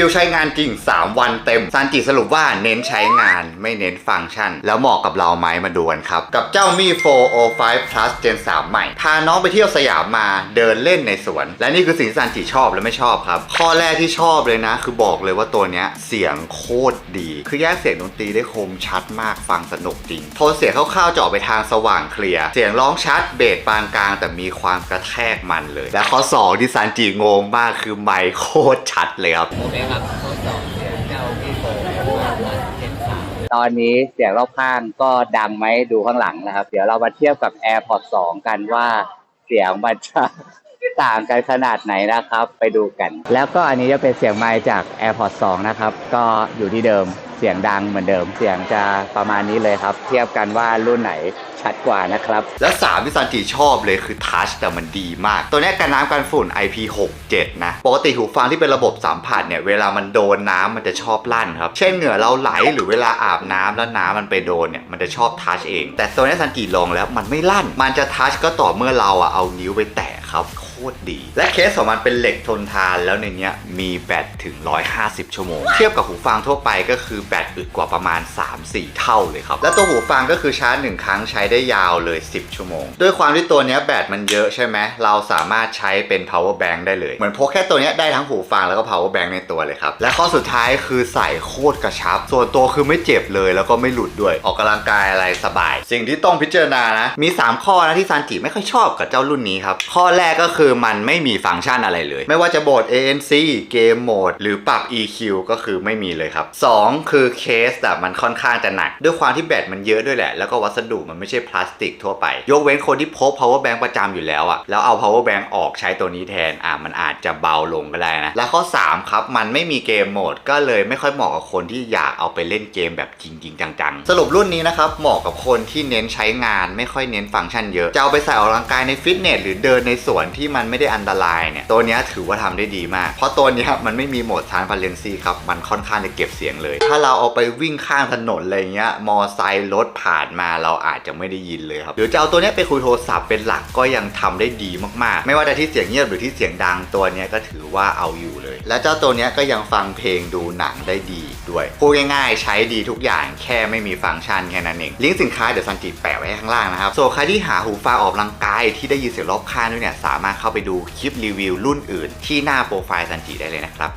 วิวใช้งานจริง 3 วันเต็มซันจิสรุปว่าเน้นใช้งานไม่เน้นฟังก์ชัน แล้วเหมาะกับเราไหมมาดูกันครับ กับเจ้ามี4 O5 Plus Gen 3 ใหม่ พาน้องไปเที่ยวสยามมาเดินเล่นในสวน และนี่คือสิ่งที่ซันจิชอบและไม่ชอบครับ ข้อแรกที่ชอบเลยนะ คือบอกเลยว่าตัวเนี้ยเสียงโคตรดี คือแยกเสียงดนตรีได้คมชัดมากฟังสนุกจริงโทนเสียงคร่าวๆจาะไปทางสว่างเคลียร์เสียงร้องชัดเบสปานกลาง แต่มีความกระแทกมันเลย และข้อสองที่ซันจิงงมากคือไมค์โคตรชัดเลยครับโอเครับทดสอบเสียงเจ้าพี่โฟเจ็ดสามตอนนี้เสียงรอบข้างก็ดังไหมดูข้างหลังนะครับ เดี๋ยวเรามาเทียบกับ AirPods 2 กันว่าเสียงมันจะ ต่างกันขนาดไหนนะครับ ไปดูกัน แล้วก็อันนี้จะเป็นเสียงไมค์จาก AirPods 2 นะครับ ก็อยู่ที่เดิมเสียงดังเหมือนเดิม เสียงจะประมาณนี้เลยครับ เทียบกันว่ารุ่นไหนชัดกว่านะครับ และ3ที่ซันจิชอบเลยคือทัชแต่มันดีมาก ตัวนี้กันน้ำกันฝุ่น IP67 นะ ปกติหูฟังที่เป็นระบบสัมผัสเนี่ย เวลามันโดนน้ำมันจะชอบลั่นครับ เช่นเหงื่อเราไหลหรือเวลาอาบน้ำแล้วน้ำมันไปโดนเนี่ย มันจะชอบทัชเอง แต่ตัวนี้ซันจิลองแล้วมันไม่ลั่น มันจะทัชก็ต่อเมื่อเราอะเอานิ้วไปแตะครับ ตรดี และเคสของมันเป็นเหล็กทนทานแล้วในนี้มีแบตถึง 150 ชั่วโมง เทียบกับหูฟังทั่วไปก็คือแบตอึดกว่าประมาณ 3-4 เท่าเลยครับ และตัวหูฟังก็คือชาร์จหนึ่งครั้งใช้ได้ยาวเลย 10 ชั่วโมง ด้วยความที่ตัวนี้แบตมันเยอะใช่ไหมเราสามารถใช้เป็น power bank ได้เลย เหมือนพกแค่ตัวนี้ได้ทั้งหูฟังแล้วก็ power bank ในตัวเลยครับ และข้อสุดท้ายคือใส่โคตรกระชับ ส่วนตัวคือไม่เจ็บเลยแล้วก็ไม่หลุดด้วย ออกกำลังกายอะไรสบาย สิ่งที่ต้องพิจารณานะ มี 3 ข้อนะที่ซันจิไม่ค่อยชอบกับเจ้ารุ่นนี้ครับ ข้อแรกก็คือือมันไม่มีฟังก์ชันอะไรเลย ไม่ว่าจะโหมด ANC เกมโหมด หรือปรับ EQ ก็คือไม่มีเลยครับ 2 คือเคสแต่มันค่อนข้างจะหนัก ด้วยความที่แบตมันเยอะด้วยแหละ แล้วก็วัสดุมันไม่ใช่พลาสติกทั่วไป ยกเว้นคนที่พก power bank ประจำอยู่แล้วอะแล้วเอา power bank ออกใช้ตัวนี้แทนอะมันอาจจะเบาลงก็ได้นะ และข้อ 3 ครับ มันไม่มีเกมโหมดก็เลยไม่ค่อยเหมาะกับคนที่อยากเอาไปเล่นเกมแบบจริง ๆ จังๆ สรุปรุ่นนี้นะครับเหมาะกับคนที่เน้นใช้งาน ไม่ค่อยเน้นฟังก์ชันเยอะจะเอาไปใส่ออกกำลังกายในฟิตเนสหรือเดินในสวนที่มันมันไม่ได้อันตรายเนี่ยตัวนี้ถือว่าทำได้ดีมาก เพราะตัวนี้มันไม่มีโหมดทานฟาเลนซีครับมันค่อนข้างจะเก็บเสียงเลย ถ้าเราเอาไปวิ่งข้างถนนอะไรเงี้ยมอไซค์รถผ่านมาเราอาจจะไม่ได้ยินเลยครับหรือจะเอาตัวนี้ไปคุยโทรศัพท์เป็นหลักก็ยังทำได้ดีมากๆ ไม่ว่าจะที่เสียงเงียบหรือที่เสียงดังตัวนี้ก็ถือว่าเอาอยู่เลย และเจ้าตัวนี้ก็ยังฟังเพลงดูหนังได้ดีด้วยพูดง่ายๆ ใช้ดีทุกอย่างแค่ไม่มีฟังก์ชันแค่นั้นเองลิงก์สินค้าเดี๋ยวซันจิแปะไว้ข้างล่างนะครับส่วนใครที่หาหูฟังออกกำลังกายที่ได้ยินเสียงรอบข้างด้วยเนี่ยสามารถเข้าไปดูคลิปรีวิวรุ่นอื่น ที่หน้าโปรไฟล์ซันจิได้เลยนะครับ